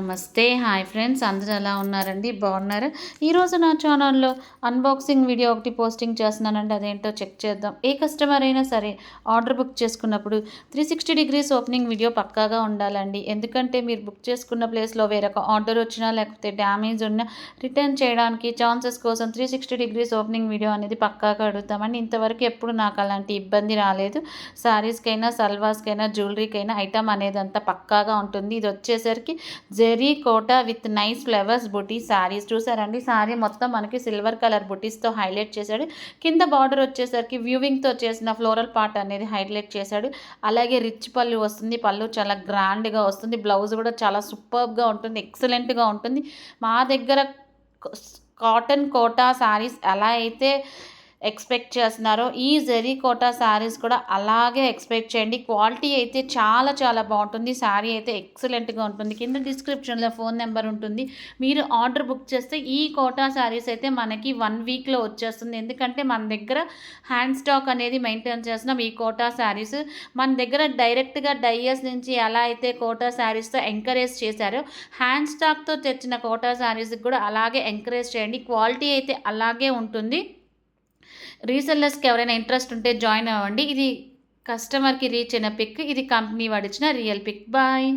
నమస్తే. Hi friends. అందరూ ఎలా ఉన్నారండి? బాగున్నారు? ఈరోజు నా ఛానల్లో అన్బాక్సింగ్ వీడియో ఒకటి పోస్టింగ్ చేస్తున్నానండి. అదేంటో చెక్ చేద్దాం. ఏ కస్టమర్ అయినా సరే ఆర్డర్ బుక్ చేసుకున్నప్పుడు three sixty degrees opening video పక్కాగా ఉండాలండి. ఎందుకంటే మీరు బుక్ చేసుకున్న ప్లేస్లో వేరొక ఆర్డర్ వచ్చినా లేకపోతే డ్యామేజ్ ఉన్నా రిటర్న్ చేయడానికి ఛాన్సెస్ కోసం three sixty degrees opening video అనేది పక్కాగా అడుగుతామండి. ఇంతవరకు ఎప్పుడు నాకు అలాంటి ఇబ్బంది రాలేదు. శారీస్కైనా సల్వాస్కైనా జ్యువెలరీకైనా ఐటమ్ అనేది అంతా పక్కాగా ఉంటుంది. ఇది వచ్చేసరికి zari Kota with nice flowers బుటీ శారీస్ చూసారండి? శారీ మొత్తం మనకి సిల్వర్ కలర్ బుటీస్తో హైలైట్ చేశాడు. కింద బార్డర్ వచ్చేసరికి వ్యూవింగ్తో చేసిన ఫ్లోరల్ పార్ట్ అనేది హైలైట్ చేశాడు. అలాగే రిచ్ పళ్ళు వస్తుంది. పళ్ళు చాలా గ్రాండ్గా వస్తుంది. బ్లౌజ్ కూడా చాలా సూపర్గా ఉంటుంది. ఎక్సలెంట్గా ఉంటుంది. మా దగ్గర కాటన్ కోటా శారీస్ ఎలా అయితే ఎక్స్పెక్ట్ చేస్తున్నారో ఈ జెరీ కోటా శారీస్ కూడా అలాగే ఎక్స్పెక్ట్ చేయండి. క్వాలిటీ అయితే చాలా చాలా బాగుంటుంది. శారీ అయితే ఎక్సలెంట్గా ఉంటుంది. కింద డిస్క్రిప్షన్లో ఫోన్ నెంబర్ ఉంటుంది. మీరు ఆర్డర్ బుక్ చేస్తే ఈ కోటా శారీస్ అయితే మనకి వన్ వీక్లో వచ్చేస్తుంది. ఎందుకంటే మన దగ్గర హ్యాండ్ స్టాక్ అనేది మెయింటైన్ చేస్తున్నాం ఈ కోటా శారీస్. మన దగ్గర డైరెక్ట్గా డైయర్స్ నుంచి ఎలా అయితే కోటా శారీస్తో ఎంకరేజ్ చేశారో హ్యాండ్ స్టాక్తో తెచ్చిన కోటా శారీస్కి కూడా అలాగే ఎంకరేజ్ చేయండి. క్వాలిటీ అయితే అలాగే ఉంటుంది. రీసెల్లర్స్కి ఎవరైనా ఇంట్రెస్ట్ ఉంటే జాయిన్ అవ్వండి. ఇది కస్టమర్కి రీచ్ అయిన పిక్ ఇది కంపెనీ వాడిచ్చిన రియల్ పిక్ బాయ్